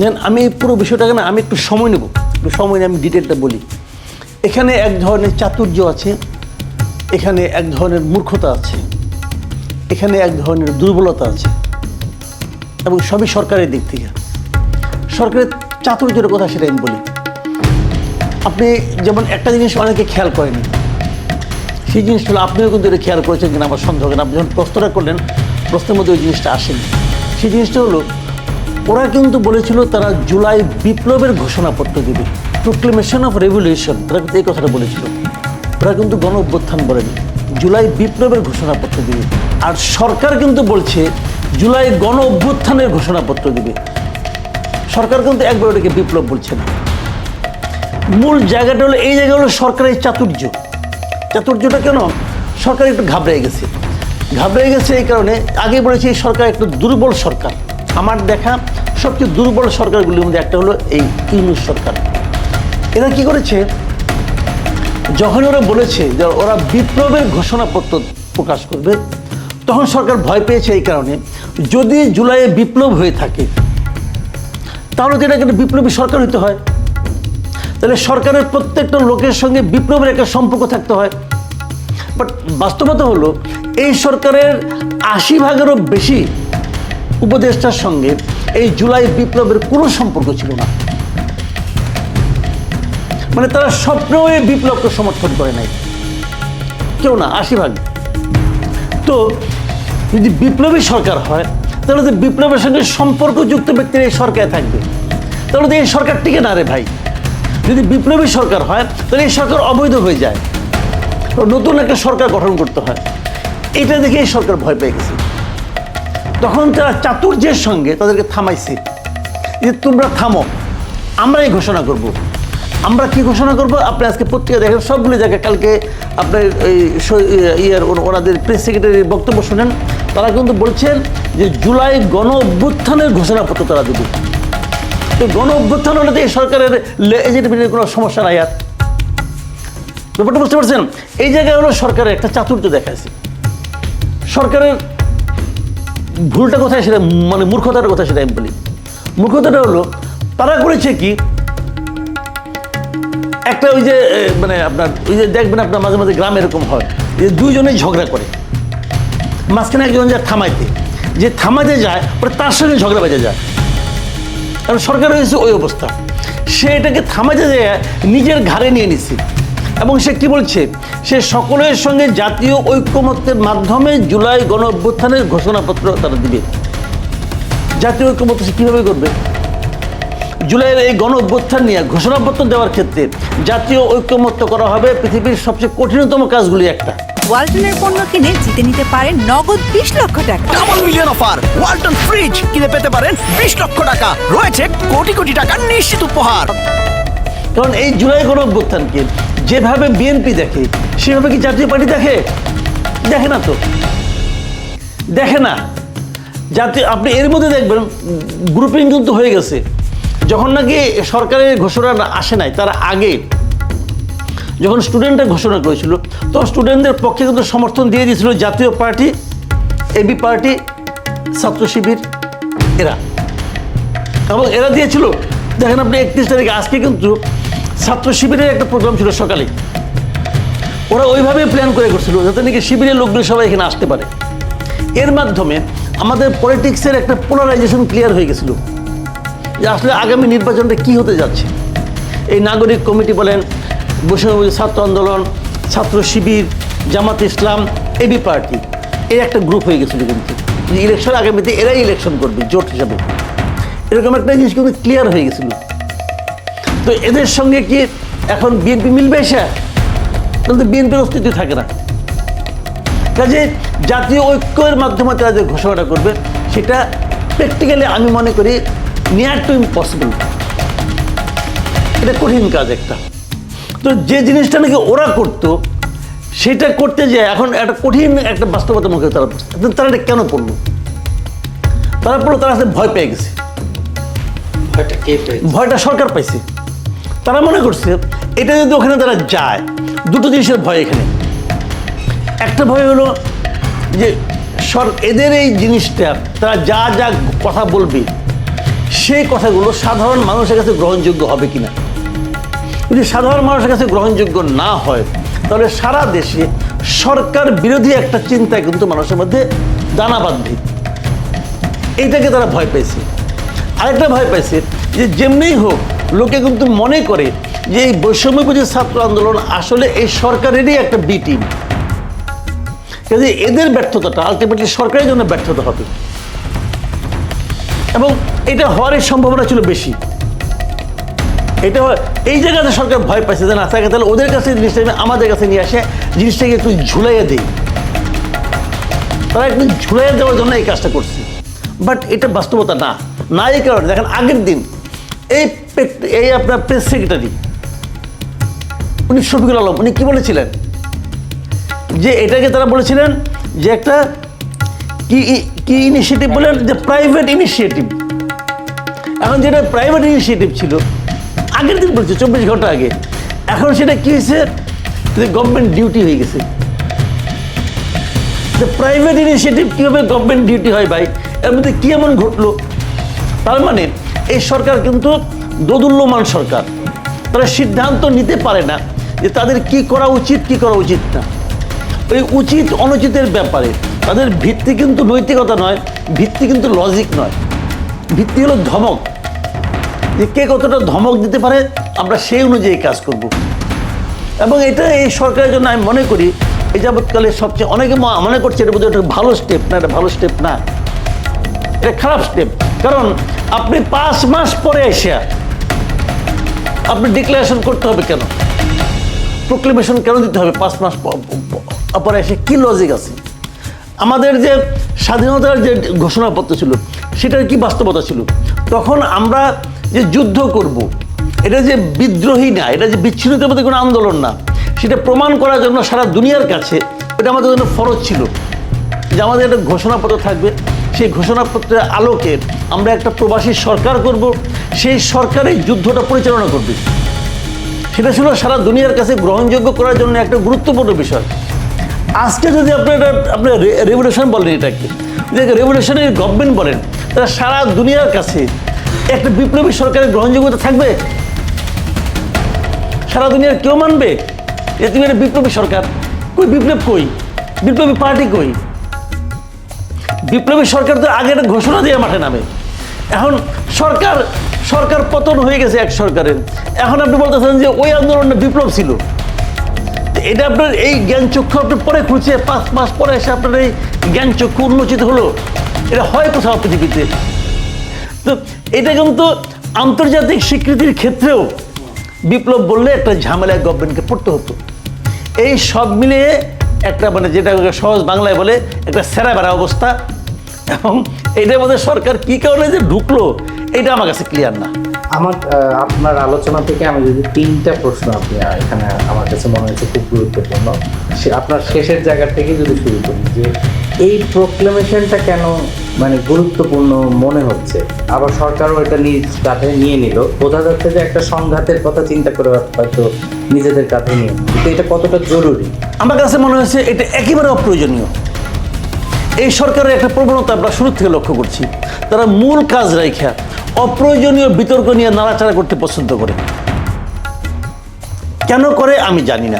দেন আমি এই পুরো বিষয়টাকে না, আমি একটু সময় নেব। একটু সময় নিয়ে আমি ডিটেলটা বলি। এখানে এক ধরনের চাতুর্য আছে, এখানে এক ধরনের মূর্খতা আছে, এখানে এক ধরনের দুর্বলতা আছে, এবং সবই সরকারের দিক থেকে। সরকারের চাতুর্যের কথা সেটা আমি বলি। আপনি যেমন একটা জিনিস অনেকে খেয়াল করেনি, সেই জিনিসটা হলো আপনিও কিন্তু এটা খেয়াল করেছেন কিনা আমার সন্দেহ কেন আপনি যখন প্রশ্নটা করলেন, প্রশ্নের মধ্যে ওই জিনিসটা আসেনি। সেই জিনিসটা হলো ওরা কিন্তু বলেছিল তারা জুলাই বিপ্লবের ঘোষণাপত্র দেবে। প্রোক্লেমেশন অফ রেভলিউশন তারা কিন্তু এই কথাটা বলেছিল। ওরা কিন্তু গণ অভ্যুত্থান বলেনি। জুলাই বিপ্লবের ঘোষণাপত্র দেবে। আর সরকার কিন্তু বলছে জুলাই গণ অভ্যুত্থানের ঘোষণাপত্র দেবে। সরকার কিন্তু একবার ওটাকে বিপ্লব বলছে না। মূল জায়গাটা হলো, এই জায়গা হলো সরকারের চাতুর্য। চাতুর্যটা কেন? সরকার একটু ঘাবড়ে গেছে। ঘাবড়ে গেছে এই কারণে, আগে বলেছি এই সরকার একটু দুর্বল সরকার। আমার দেখা সবচেয়ে দুর্বল সরকারগুলির মধ্যে একটা হলো এই ইউনুস সরকার। এরা কি করেছে? যখন ওরা বলেছে যে ওরা বিপ্লবের ঘোষণাপত্র প্রকাশ করবে, তখন সরকার ভয় পেয়েছে এই কারণে। যদি জুলাইয়ে বিপ্লব হয়ে থাকে, তাহলে তো এটাকে বিপ্লবী সরকার হইতে হয়। তাহলে সরকারের প্রত্যেকটা লোকের সঙ্গে বিপ্লবের একটা সম্পর্ক থাকতে হয়। বাট বাস্তবতা হলো, এই সরকারের আশি ভাগেরও বেশি উপদেষ্টার সঙ্গে এই জুলাই বিপ্লবের কোনো সম্পর্ক ছিল না। মানে তারা স্বপ্নেও এই বিপ্লবকে সমর্থন করে নাই। কেউ না, আশি ভাগ। তো যদি বিপ্লবী সরকার হয়, তাহলে তো বিপ্লবের সঙ্গে সম্পর্কযুক্ত ব্যক্তির এই সরকারে থাকবে। তাহলে তো এই সরকার টিকে না রে ভাই। যদি বিপ্লবী সরকার হয়, তাহলে এই সরকার অবৈধ হয়ে যায়। নতুন একটা সরকার গঠন করতে হয়। এটা দেখে এই সরকার ভয় পেয়ে গেছে। তখন তারা চাতুর্যের সঙ্গে তাদেরকে থামাইছে। যে তোমরা থামো, আমরাই ঘোষণা করব। আমরা কি ঘোষণা করব? আপনি আজকে পত্রিকা দেখেন, সবগুলো জায়গায় কালকে আপনার এই ইয়ের ওনাদের প্রেস সেক্রেটারির বক্তব্য শুনেন। তারা কিন্তু বলছেন যে জুলাই গণ অভ্যুত্থানের ঘোষণাপত্র তারা দেবে। এই গণ অভ্যুত্থান হলে তো এই সরকারের এজেন্টের কোনো সমস্যা নাই আর ব্যাপারটা বুঝতে পারছেন? এই জায়গায় হলো সরকারের একটা চাতুর্য দেখাচ্ছে সরকারের ভুলটা কোথায় সেটা মানে মূর্খতার কথা সেটা আমি বলি। মূর্খতাটা হলো, তারা করেছে কি, একটা ওই যে মানে আপনার, ওই যে দেখবেন আপনার মাঝে মাঝে গ্রামে এরকম হয়, যে দুইজনেই ঝগড়া করে। মাঝখানে একজন যায় থামাইতে। যে থামাতে যায়, পরে তার সঙ্গে ঝগড়া বেজে যায়। কারণ সরকার হয়েছে ওই অবস্থা। সে এটাকে থামাতে যায় নিজের ঘাড়ে নিয়ে নিছে। এবং সে কি বলছে? সে সকলের সঙ্গে জাতীয় ঐক্যমত্যের মাধ্যমে জুলাই গণ অভ্যুত্থানের ঘোষণাপত্র তারা দিবে। জাতীয় ঐক্যমত্য সে কীভাবে করবে? জুলাইয়ের এই গণ অভ্যুত্থান নিয়ে ঘোষণাপত্র দেওয়ার ক্ষেত্রে জাতীয় ঐক্যমত্য করা হবে পৃথিবীর সবচেয়ে কঠিনতম কাজগুলি একটা। ওয়ালটনের পণ্য কিনে জিতে নিতে পারেন নগদ বিশ লক্ষ টাকা। Double million offer Walton fridge কিনে পেতে পারেন বিশ লক্ষ টাকা। রয়েছে কোটি কোটি টাকার নিশ্চিত উপহার। কারণ এই জুলাই গণ অভ্যুত্থানকে যেভাবে বিএনপি দেখে, সেভাবে কি জাতীয় পার্টি দেখে? দেখে না তো। দেখে না। জাতীয় আপনি এর মধ্যে দেখবেন গ্রুপিং কিন্তু হয়ে গেছে। যখন নাকি সরকারের ঘোষণা আসে নাই, তার আগে যখন স্টুডেন্টরা ঘোষণা করেছিল, তখন স্টুডেন্টদের পক্ষে কিন্তু সমর্থন দিয়ে দিয়েছিল জাতীয় পার্টি এবি পার্টি, ছাত্র শিবির, এরা। এবং এরা দিয়েছিল। দেখেন আপনি একত্রিশ তারিখে, আজকে কিন্তু ছাত্র শিবিরের একটা প্রোগ্রাম ছিল সকালে। ওরা ওইভাবে প্ল্যান করে করছিল, যাতে নাকি শিবিরের লোকগুলো সবাই এখানে আসতে পারে। এর মাধ্যমে আমাদের পলিটিক্সের একটা পোলারাইজেশন ক্লিয়ার হয়ে গেছিল। যে আসলে আগামী নির্বাচনটা কি হতে যাচ্ছে। এই নাগরিক কমিটি বলেন বৈষম্য ছাত্র আন্দোলন, ছাত্র শিবির, জামাত ইসলাম, এবি পার্টি, এর একটা গ্রুপ হয়ে গেছিল কিন্তু। ইলেকশন আগামীতে এরাই ইলেকশন করবে, জোট হিসাবে। এরকম একটা জিনিস কিন্তু ক্লিয়ার হয়ে গেছিল। তো এদের সঙ্গে কি এখন বিএনপি মিলবে এসে? তাহলে বিএনপির অস্তিত্ব থাকে না। কাজে জাতীয় ঐক্যের মাধ্যমে তারা যে ঘোষণাটা করবে সেটা প্র্যাকটিক্যালি আমি মনে করি নিয়ার টু ইম্পসিবল এটা কঠিন কাজ একটা। তো যে জিনিসটা নাকি ওরা করতো সেটা করতে যে এখন একটা কঠিন একটা বাস্তবতার মুখে তারা পড়ছে। তারা এটা কেন পড়ল? তারা পড়ল তারা ভয় পেয়ে গেছে। ভয়টা সরকার পাইছে। তারা মনে করছে, এটা যদি ওখানে তারা যায়, দুটো জিনিসের ভয় এখানে। একটা ভয় হলো যে সর, এদের এই জিনিসটা, তারা যা যা কথা বলবে, সেই কথাগুলো সাধারণ মানুষের কাছে গ্রহণযোগ্য হবে কিনা? যদি সাধারণ মানুষের কাছে গ্রহণযোগ্য না হয়, তাহলে সারা দেশে সরকার বিরোধী একটা চিন্তা কিন্তু মানুষের মধ্যে দানা বাঁধবে। এইটাকে তারা ভয় পেয়েছে। আরেকটা ভয় পাইছে যে যেমনিই হোক লোকে কিন্তু মনে করে যে এই বৈষম্যপুজি ছাত্র আন্দোলন আসলে এই সরকারেরই একটা বি টিম কাজে এদের ব্যর্থতাটা আলটিমেটলি সরকারের জন্য ব্যর্থতা হবে। এবং এটা হওয়ারই সম্ভাবনা ছিল বেশি। এটা এই জায়গাতে সরকার ভয় পাইছে যে না থাকে তাহলে ওদের কাছে জিনিসটা আমি আমাদের কাছে নিয়ে আসে, জিনিসটাকে একটু ঝুলাইয়া দিই। তারা একটু ঝুলাইয়া দেওয়ার জন্য এই কাজটা করছে। বাট এটা বাস্তবতা না। না এই কারণে, দেখেন আগের দিন এই এই আপনার প্রেস সেক্রেটারি উনি শফিকুল আলম, উনি কি বলেছিলেন? যে এটাকে তারা বলেছিলেন যে একটা কি কি ইনিশিয়েটিভ বলেন? যে প্রাইভেট ইনিশিয়েটিভ এখন যেটা প্রাইভেট ইনিশিয়েটিভ ছিল, আগের দিন বলছে, চব্বিশ ঘণ্টা আগে। এখন সেটা কি হয়েছে? গভর্নমেন্ট ডিউটি হয়ে গেছে। যে প্রাইভেট ইনিশিয়েটিভ কীভাবে গভর্নমেন্ট ডিউটি হয় ভাই? এর মধ্যে কী এমন ঘটলো? তার মানে এই সরকার কিন্তু দোদুল্যমান সরকার। তারা সিদ্ধান্ত নিতে পারে না যে তাদের কি করা উচিত, কি করা উচিত না। এই উচিত, অনুচিতের ব্যাপারে তাদের ভিত্তি কিন্তু নৈতিকতা নয়, ভিত্তি কিন্তু লজিক নয়। ভিত্তি হলো ধমক। যে কে কতটা ধমক দিতে পারে, আমরা সেই অনুযায়ী কাজ করব। এবং এটা এই সরকারের জন্য আমি মনে করি এই যাবৎকালে সবচেয়ে অনেকে মনে করছে এটা বোধহয় একটা ভালো স্টেপ না, এটা ভালো স্টেপ না। এটা খারাপ স্টেপ কারণ আপনি পাঁচ মাস পরে এসে আপনি ডিক্লারেশন করতে হবে কেন? প্রোক্লেমেশন কেন দিতে হবে পাঁচ মাস পরে? এসে কী লজিক আছে? আমাদের যে স্বাধীনতার যে ঘোষণাপত্র ছিল, সেটার কি বাস্তবতা ছিল? তখন আমরা যে যুদ্ধ করব। এটা যে বিদ্রোহী না, এটা যে বিচ্ছিন্নতার মধ্যে কোনো আন্দোলন না, সেটা প্রমাণ করার জন্য সারা দুনিয়ার কাছে এটা আমাদের জন্য ফরজ ছিল। যে আমাদের একটা ঘোষণাপত্র থাকবে সেই ঘোষণাপত্রের আলোকে আমরা একটা প্রবাসী সরকার করব, সেই সরকারই যুদ্ধটা পরিচালনা করবে। সেটা ছিল সারা দুনিয়ার কাছে গ্রহণযোগ্য করার জন্য একটা গুরুত্বপূর্ণ বিষয়। আজকে যদি আপনি এটা আপনি রেভলিউশন বলেন এটাকে, যে রেভলিউশনের গভর্নমেন্ট বলেন, তারা সারা দুনিয়ার কাছে একটা বিপ্লবী সরকারের গ্রহণযোগ্যতা থাকবে? সারা দুনিয়ার কেউ মানবে? এ তুমি একটা বিপ্লবী সরকার। কই বিপ্লব কই? বিপ্লবী পার্টি কই? বিপ্লবী সরকার তো আগে একটা ঘোষণা দিয়ে মাঠে নামে। এখন সরকার সরকার পতন হয়ে গেছে এক সরকারের। এখন আপনি বলতেছেন যে ওই আন্দোলনটা বিপ্লব ছিল। এটা আপনার এই জ্ঞান চক্ষু পরে খুঁজছে পাঁচ মাস পরে এসে আপনার এই জ্ঞান চক্ষু উন্মোচিত হলো। এটা হয় কোথাও পৃথিবীতে? তো এটা কিন্তু আন্তর্জাতিক স্বীকৃতির ক্ষেত্রেও বিপ্লব বললে একটা ঝামেলায় গভর্নমেন্টকে পড়তে হতো। এই সব মিলিয়ে একটা মানে যেটা সহজ বাংলায় বলে, একটা সেরা বেড়া অবস্থা। এবং এটার মধ্যে সরকার কি কারণে যে ঢুকলো এটা আমার কাছে ক্লিয়ার না। আমার আপনার আলোচনা থেকে আমি যদি তিনটা প্রশ্ন আপনি এখানে আমার কাছে মনে হচ্ছে খুব গুরুত্বপূর্ণ। আপনার শেষের জায়গা থেকে যদি শুরু করি, যে এই প্রোক্লেমেশনটা কেন মানে গুরুত্বপূর্ণ মনে হচ্ছে। আবার সরকারও এটা নিজ কাঁধে নিয়ে নিল। বোঝা যাচ্ছে যে একটা সংঘাতের কথা চিন্তা করে হয়তো নিজেদের কাঁধে নিয়ে। কিন্তু এটা কতটা জরুরি? আমার কাছে মনে হয়েছে এটা একেবারে অপ্রয়োজনীয়। এই সরকারের একটা প্রবণতা আমরা শুরু থেকে লক্ষ্য করছি। তারা মূল কাজ রাইখা অপ্রয়োজনীয় বিতর্ক নিয়ে নাড়াচাড়া করতে পছন্দ করে। কেন করে আমি জানি না।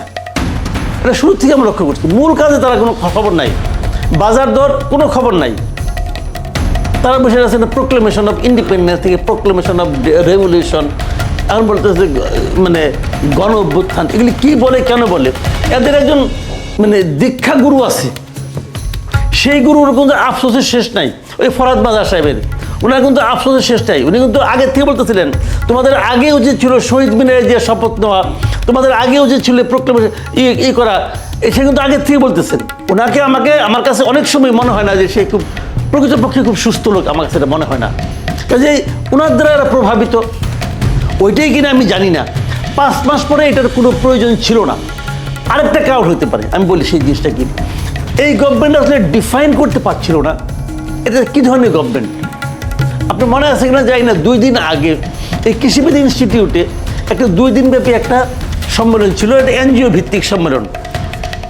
এটা শুরু থেকে আমরা লক্ষ্য করছি। মূল কাজে তারা কোনো খবর নাই। বাজার দর কোনো খবর নাই। তারা বসে আছে না প্রোক্লেমেশন অফ ইন্ডিপেন্ডেন্স থেকে প্রোক্লেমেশন অফ রেভলিউশন এখন বলতেছে মানে গণ অভ্যুত্থান। এগুলি কী বলে, কেন বলে? এদের একজন মানে দীক্ষা গুরু আছে। সেই গুরুর কিন্তু আফসোসের শেষ নাই। ওই ফরাদ বাজার সাহেবের। ওনার কিন্তু আফসোসের শেষ নাই। উনি কিন্তু আগে থেকে বলতেছিলেন, তোমাদের আগে উচিত ছিল শহীদ মিনারে যে শপথ নেওয়া, তোমাদের আগে উচিত ছিল প্রোক্লেমেশন ই করা সে কিন্তু আগে থেকে বলতেছেন। ওনাকে আমাকে, আমার কাছে অনেক সময় মনে হয় না যে সে খুব প্রকৃতপক্ষে খুব সুস্থ লোক, আমার কাছে মনে হয় না। কাজে ওনার দ্বারা এরা প্রভাবিত। ওইটাই কিনা আমি জানি না। পাঁচ মাস পরে এটার কোনো প্রয়োজন ছিল না। আরেকটা কারণ হতে পারে, আমি বলি সেই জিনিসটা কি? এই গভর্নমেন্ট আসলে ডিফাইন করতে পারছিল না। এটা কী ধরনের গভর্নমেন্ট আপনার মনে আছে কিনা যাই না, দুই দিন আগে এই কৃষিবিদ ইনস্টিটিউটে একটা দুই দিনব্যাপী একটা সম্মেলন ছিল, এটা এনজিও ভিত্তিক সম্মেলন।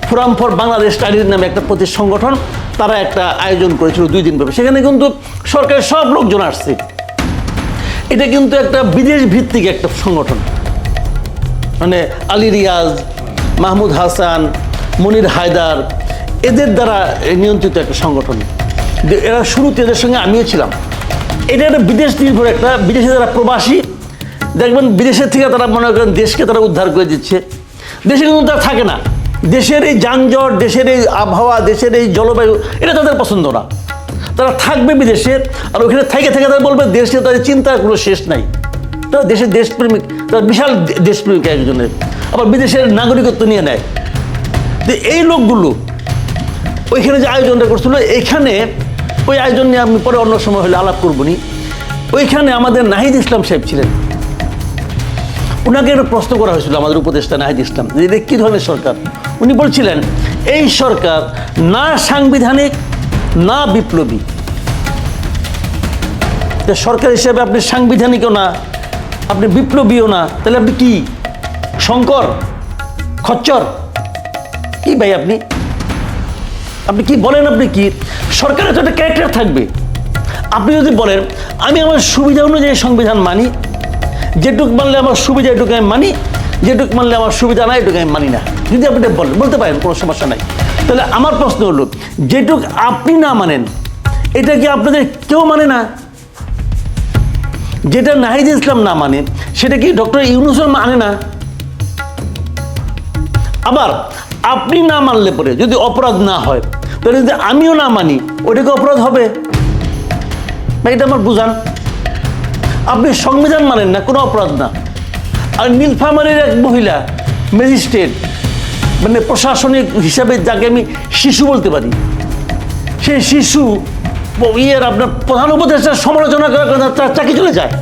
ফোরাম ফর বাংলাদেশ স্টাডিজ নামে একটা প্রতি সংগঠন তারা একটা আয়োজন করেছিল দুই দিন ব্যাপী। সেখানে কিন্তু সরকারের সব লোকজন আসছে। এটা কিন্তু একটা বিদেশ ভিত্তিক একটা সংগঠন। মানে আলী রিয়াজ, মাহমুদ হাসান, মনির হায়দার, এদের দ্বারা নিয়ন্ত্রিত একটা সংগঠন। এরা শুরুতে এদের সঙ্গে আমিও ছিলাম। এটা একটা বিদেশ নির্ভর একটা, বিদেশে যারা প্রবাসী, দেখবেন বিদেশের থেকে তারা মনে করেন দেশকে তারা উদ্ধার করে দিচ্ছে। দেশে কিন্তু তারা থাকে না। দেশের এই যানজট, দেশের এই আবহাওয়া, দেশের এই জলবায়ু, এটা তাদের পছন্দ না। তারা থাকবে বিদেশে, আর ওখানে থেকে থেকে তারা বলবে, দেশে তাদের চিন্তার কোনো শেষ নাই। তারা দেশের দেশপ্রেমিক, তারা বিশাল দেশপ্রেমিক একজনের। আবার বিদেশের নাগরিকত্ব নিয়ে নেয়। তো এই লোকগুলো ওইখানে যে আয়োজনটা করছিল, এখানে ওই আয়োজন নিয়ে আমি পরে অন্য সময় হলে আলাপ করবনি ওইখানে আমাদের নাহিদ ইসলাম সাহেব ছিলেন। ওনাকে একটা প্রশ্ন করা হয়েছিল আমাদের উপদেষ্টা নাহিদ ইসলাম, যে এটা কী ধরনের সরকার? উনি বলছিলেন, এই সরকার না সাংবিধানিক, না বিপ্লবী। সরকার হিসেবে আপনি সাংবিধানিকও না, আপনি বিপ্লবীও না, তাহলে আপনি কি? শঙ্কর? খচ্চর? কি ভাই আপনি? আপনি কি বলেন আপনি কি? সরকারের তো একটা ক্যারেক্টার থাকবে। আপনি যদি বলেন, আমি আমার সুবিধা অনুযায়ী সংবিধান মানি যেটুক মানলে আমার সুবিধা এটুকু আমি মানি, যেটুক মানলে আমার সুবিধা নাই, এটুকু আমি মানি না। যদি আপনি বলেন, বলতে পারেন, কোনো সমস্যা নাই। তাহলে আমার প্রশ্ন হলো, যেটুক আপনি না মানেন, এটা কি আপনাদের কেউ মানে না? যেটা নাহিদ ইসলাম না মানে সেটা কি ডক্টর ইউনুসও মানে না? আবার, আপনি না মানলে পরে যদি অপরাধ না হয়, তাহলে যদি আমিও না মানি ওটাকে অপরাধ হবে? এটা আমার বুঝান। আপনি সংবিধান মানেন না কোনো অপরাধ না। আর নীলফামারীর এক মহিলা ম্যাজিস্ট্রেট মানে প্রশাসনিক হিসাবে যাকে আমি শিশু বলতে পারি সেই শিশু ইয়ের আপনার প্রধান উপদেষ্টার সমালোচনা করার তার চাকরি চলে যায়।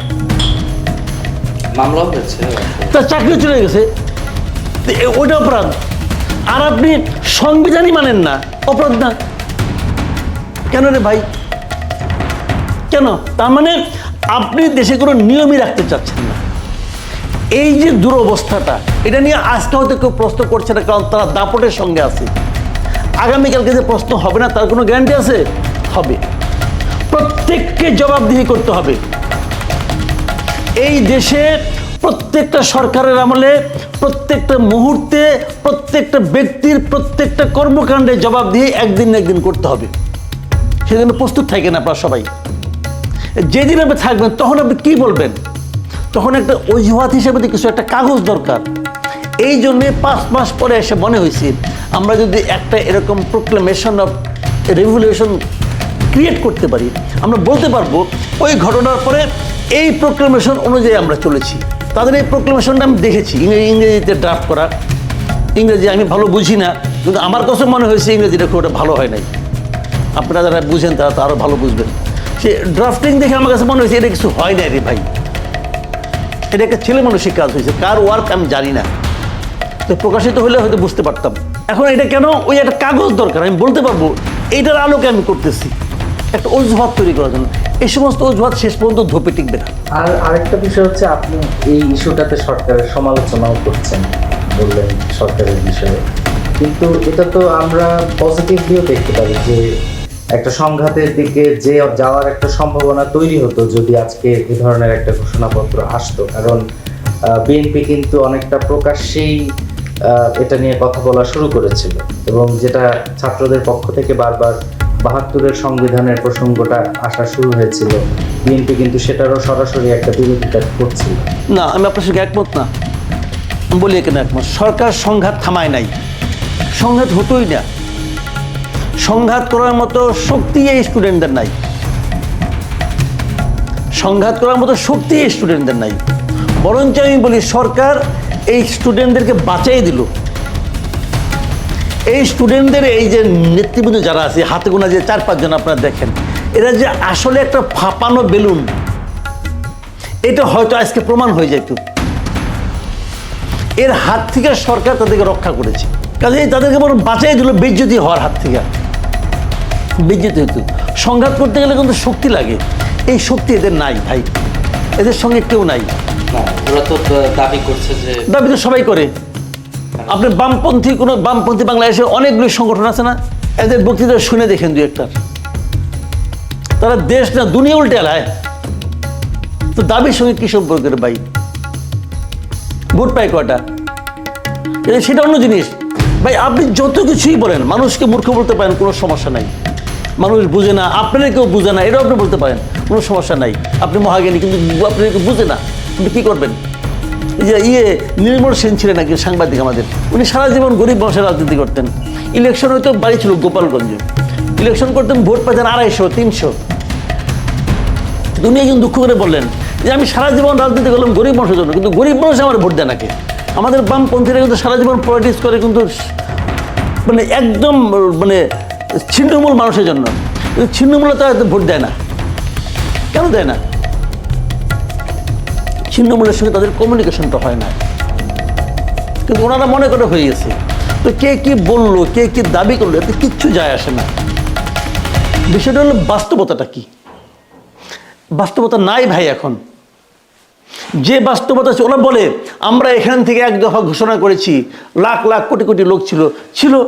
মামলা হয়েছে। তার চাকরি চলে গেছে। ওইটা অপরাধ। আর আপনি সংবিধানই মানেন না অপরাধ না। কেন রে ভাই? কেন? তার মানে আপনি দেশে কোনো নিয়মই রাখতে চাচ্ছেন না। এই যে দুরবস্থাটা, এটা নিয়ে আজকে হয়তো কেউ প্রশ্ন করছে না, কারণ তারা দাপটের সঙ্গে আছে। আগামীকালকে যে প্রশ্ন হবে না, তার কোনো গ্যারান্টি আছে? হবে। প্রত্যেককে জবাবদিহি করতে হবে। এই দেশে প্রত্যেকটা সরকারের আমলে, প্রত্যেকটা মুহূর্তে, প্রত্যেকটা ব্যক্তির প্রত্যেকটা কর্মকাণ্ডে জবাব দিয়ে একদিন একদিন করতে হবে। সেজন্য প্রস্তুত থাকেন আপনারা সবাই। যেদিন আপনি থাকবেন, তখন আপনি কি বলবেন? তখন একটা অজুহাত হিসেবে কিছু একটা কাগজ দরকার। এই জন্যে পাঁচ মাস পরে এসে মনে হয়েছে, আমরা যদি একটা এরকম প্রোক্লেমেশন অফ রেভলিউশন ক্রিয়েট করতে পারি, আমরা বলতে পারব, ওই ঘটনার পরে এই প্রোক্লেমেশন অনুযায়ী আমরা চলেছি। তাদের এই প্রোক্লেমেশনটা আমি দেখেছি, ইংরেজি ইংরেজিতে ড্রাফট করা। ইংরেজি আমি ভালো বুঝি না, কিন্তু আমার কাছে মনে হয়েছে ইংরেজিটা খুব একটা ভালো হয় নাই। আপনারা যারা বুঝেন, তারা তো আরও ভালো বুঝবেন। সে ড্রাফটিং দেখে আমার কাছে মনে হয়েছে, এটা কিছু হয় না রে ভাই। এটা একটা ছেলে মানুষের কাজ হয়েছে, কার ওয়ার্ক আমি জানি না। তো প্রকাশিত হলে হয়তো বুঝতে পারতাম। এখন এটা কেন? ওই একটা কাগজ দরকার, আমি বলতে পারব এইটার আলোকে আমি করতেছি। একটা অজুহাত তৈরি করার জন্য। এই সমস্ত অজুহাত শেষ পর্যন্ত ধোপে টিকবে না। আর আরেকটা বিষয় হচ্ছে, আপনি এই ইস্যুটাতে সরকারের সমালোচনাও করছেন, বললেন সরকারের বিষয়ে। কিন্তু এটা তো আমরা পজিটিভলিও দেখতে পারি যে একটা সংঘাতের দিকে যে যাওয়ার একটা সম্ভাবনা তৈরি হতো যদি আজকে এ ধরনের একটা ঘোষণাপত্র আসতো। কারণ বিএনপি কিন্তু অনেকটা প্রকাশ্যেই এটা নিয়ে কথা বলা শুরু করেছিল এবং যেটা ছাত্রদের পক্ষ থেকে বারবার বাহাত্তরের সংবিধানের প্রসঙ্গটা আসা শুরু হয়েছিল। বিএনপি কিন্তু সেটারও সরাসরি একটা বিরোধিতা করছিল। না, আমি আপনার সঙ্গে একমত না। বলি কেন একমত। সরকার সংঘাত থামায় নাই। সংঘাত হতোই না। সংঘাত করার মতো শক্তি এই স্টুডেন্টদের নাই। সংঘাত করার মতো শক্তি এই স্টুডেন্টদের নাই। বরঞ্চ আমি বলি, সরকার এই স্টুডেন্টদেরকে বাঁচাই দিল। এই স্টুডেন্টদের এই যে নেতৃবৃন্দ যারা আছে, হাতে গোনা যে চার পাঁচজন আপনারা দেখেন, এরা যে আসলে একটা ফাঁপানো বেলুন, এটা হয়তো আজকে প্রমাণ হয়ে যেত এর হাত থেকে সরকার তাদেরকে রক্ষা করেছে। কাজে তাদেরকে বরং বাঁচাই দিল, বেজ্জতি হওয়ার হাত থেকে। বেজ্জতি হতো সংঘাত করতে গেলে কিন্তু শক্তি লাগে। এই শক্তি এদের নাই ভাই। এদের সঙ্গে কেউ নাই। ওরা তো দাবি করছে যে দাবি তো সবাই করে। আপনি বামপন্থী কোনো বামপন্থী বাংলাদেশে অনেকগুলি সংগঠন আছে না? এদের বক্তৃতা শুনে দেখেন দু একটা তারা দেশ না দুনিয়া উল্টে এলায় তো দাবির সঙ্গে কি সম্পর্কের ভাই? ভোট পায় কয়টা? এ, সেটা অন্য জিনিস। ভাই আপনি যত কিছুই বলেন মানুষকে মূর্খ বলতে পারেন কোনো সমস্যা নাই। মানুষ বুঝে না আপনারা কেউ বুঝে না, এটাও আপনি বলতে পারেন, কোনো সমস্যা নাই। আপনি মহাজ্ঞানী, কিন্তু আপনি বুঝে না আপনি কী করবেন? যে ইয়ে নির্মল সেন ছিলেন নাকি সাংবাদিক আমাদের, উনি সারা জীবন গরিব মানুষের রাজনীতি করতেন। ইলেকশন হয়তো বাড়ি ছিল গোপালগঞ্জে। ইলেকশন করতেন, ভোট পেতেন আড়াইশো, তিনশো। দুনিয়া একজন দুঃখ করে বললেন যে, আমি সারা জীবন রাজনীতি করলাম গরিব মানুষের জন্য, কিন্তু গরিব মানুষ আমার ভোট দেয় নাকি? আমাদের বামপন্থীরা কিন্তু সারা জীবন পলিটিক্স করে, কিন্তু মানে একদম মানে ছিন্নমূল মানুষের জন্য। ছিন্নমূলে তো ভোট দেয় না। কেন দেয় না? ছিন্নমূলের সঙ্গে তাদের কমিউনিকেশনটা হয় না। কিন্তু ওনারা মনে করে হয়ে গেছে। তো কে কি বলল, কে কি দাবি করল, এতে কিচ্ছু যায় আসে না। বিষয়টা হলো বাস্তবতাটা কি? বাস্তবতা নাই ভাই এখন। যে বাস্তবতা ওরা বলে, আমরা এখান থেকে এক দফা ঘোষণা করেছি, লাখ লাখ কোটি কোটি লোক ছিল ছিল